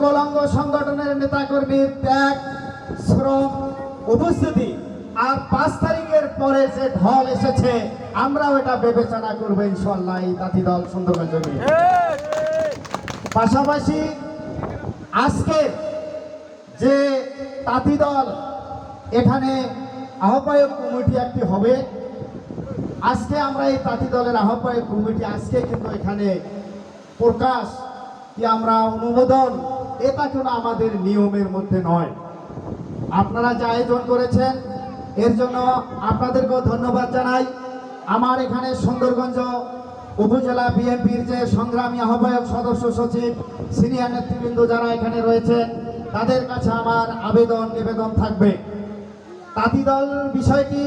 সকল অঙ্গ সংগঠনের নেতাকর্মীর ত্যাগ, শ্রম, উপস্থিতি আর পাঁচ তারিখের পরে যে ঢল এসেছে, আমরাও এটা বিবেচনা করব ইনশাল্লাহ এই তাঁতি দল সুন্দরগঞ্জ নিয়ে পাশাপাশি আজকে যে তাঁতি দল এখানে আহ্বায়ক কমিটি একটি হবে, আজকে আমরা এই তাঁতি দলের আহ্বায়ক কমিটি আজকে কিন্তু এখানে প্রকাশ, কি আমরা অনুমোদন এটা কিন্তু আমাদের নিয়মের মধ্যে নয়। আপনারা যা আয়োজন করেছেন, এর জন্য আপনাদেরকেও ধন্যবাদ জানাই। আমার এখানে সুন্দরগঞ্জ উপজেলা বিএনপির যে সংগ্রামী আহ্বায়ক সদস্য সচিব, সিনিয়র নেতৃবৃন্দ যারা এখানে রয়েছেন, তাদের কাছে আমার আবেদন, নিবেদন থাকবে। তাঁতি দল বিষয়টি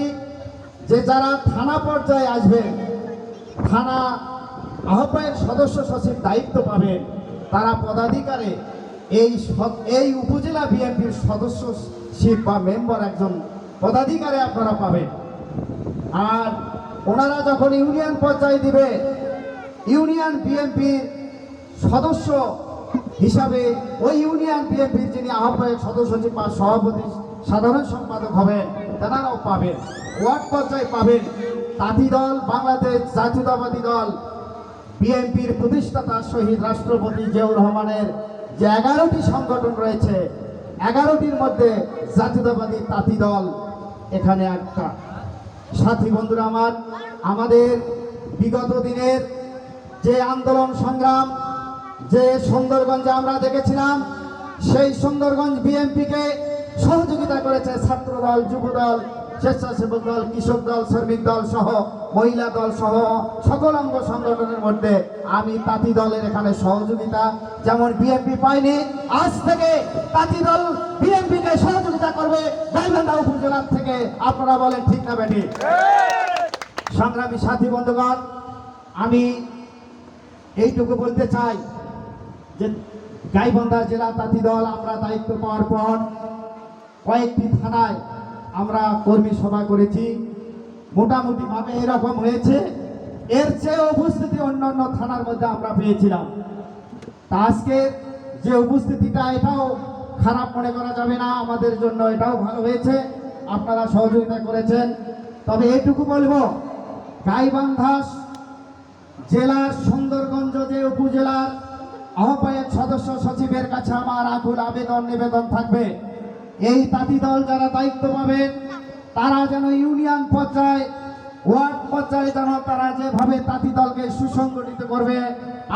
যে যারা থানা পর্যায়ে আসবেন থানা আহ্বায়ক সদস্য সচিব দায়িত্ব পাবেন। তারা পদাধিকারে এই এই উপজেলা বিএনপির সদস্যশিপ বা মেম্বার একজন পদাধিকারে আপনারা পাবেন। আর ওনারা যখন ইউনিয়ন পর্যায়ে দিবে, ইউনিয়ন বিএনপির সদস্য হিসাবে ওই ইউনিয়ন বিএনপির যিনি আহ্বায়ক সদস্য বা সভাপতি, সাধারণ সম্পাদক হবেন, তেনারাও পাবেন, ওয়ার্ড পর্যায়ে পাবেন। তাঁতি দল, বাংলাদেশ জাতীয়তাবাদী দল, বিএনপির প্রতিষ্ঠাতা শহীদ রাষ্ট্রপতি জিয়াউর রহমানের যে এগারোটি সংগঠন রয়েছে, এগারোটির মধ্যে জাতীয়তাবাদী তাঁতি দল এখানে একটা। সাথী বন্ধুরা আমার, আমাদের বিগত দিনের যে আন্দোলন সংগ্রাম, যে সুন্দরগঞ্জে আমরা দেখেছিলাম, সেই সুন্দরগঞ্জ বিএনপিকে সহযোগিতা করেছে ছাত্র দল যুব দল স্বেচ্ছাসেবক দল কৃষক দল, শ্রমিক দল সহ, মহিলা দল সহ সকল অঙ্গ সংগঠনের মধ্যে আমি তাঁতি দলের এখানে সহযোগিতা, যেমন বিএনপি পাইনি আজ থেকে তাঁতি দল বিএনপিকে সহযোগিতা করবে গাইবান্ধা উপজেলার থেকে। আপনারা বলেন, ঠিক না বেটি সংগ্রামী সাথী বন্ধুগণ, আমি এইটুকু বলতে চাই যে গাইবান্ধা জেলা তাঁতি দল আমরা দায়িত্ব পাওয়ার পর কয়েকটি থানায় আমরা কর্মী সভা করেছি। মোটামুটি ভাবে এরকম হয়েছে। এর চেয়ে উপস্থিতি অন্যান্য থানার মধ্যে আমরা পেয়েছিলাম। তা আজকে যে উপস্থিতিটা, এটাও খারাপ মনে করা যাবে না। আমাদের জন্য এটাও ভালো হয়েছে। আপনারা সহযোগিতা করেছেন। তবে এইটুকু বলব গাইবান্ধাস জেলার সুন্দরগঞ্জ যে উপজেলার আহ্বায়ক সদস্য সচিবের কাছে আমার আকুল আবেদন, নিবেদন থাকবে। এই তাঁতি দল যারা দায়িত্ব পাবেন, তারা যেন ইউনিয়ন পর্যায়ে, ওয়ার্ড পর্যায়ে যেন তারা যেভাবে তাঁতি দলকে সুসংগঠিত করবে,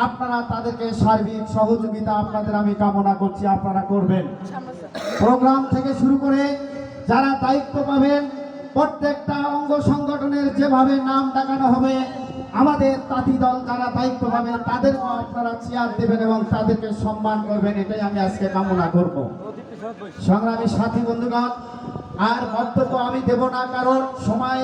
আপনারা তাদেরকে সার্বিক সহযোগিতা আপনাদের আমি কামনা করছি, আপনারা করবেন। প্রোগ্রাম থেকে শুরু করে যারা দায়িত্ব পাবেন, প্রত্যেকটা অঙ্গ সংগঠনের যেভাবে নাম ডাকানো হবে আমাদের তাঁতি দল যারা দায়িত্ব পাবে তাদেরকে আপনারা চেয়ার দেবেন এবং তাদেরকে সম্মান করবেন, এটাই আমি আজকে কামনা করব। সংগ্রামী সাথী বন্ধুগণ, আর বক্তব্য আমি দেব না, কারণ সময়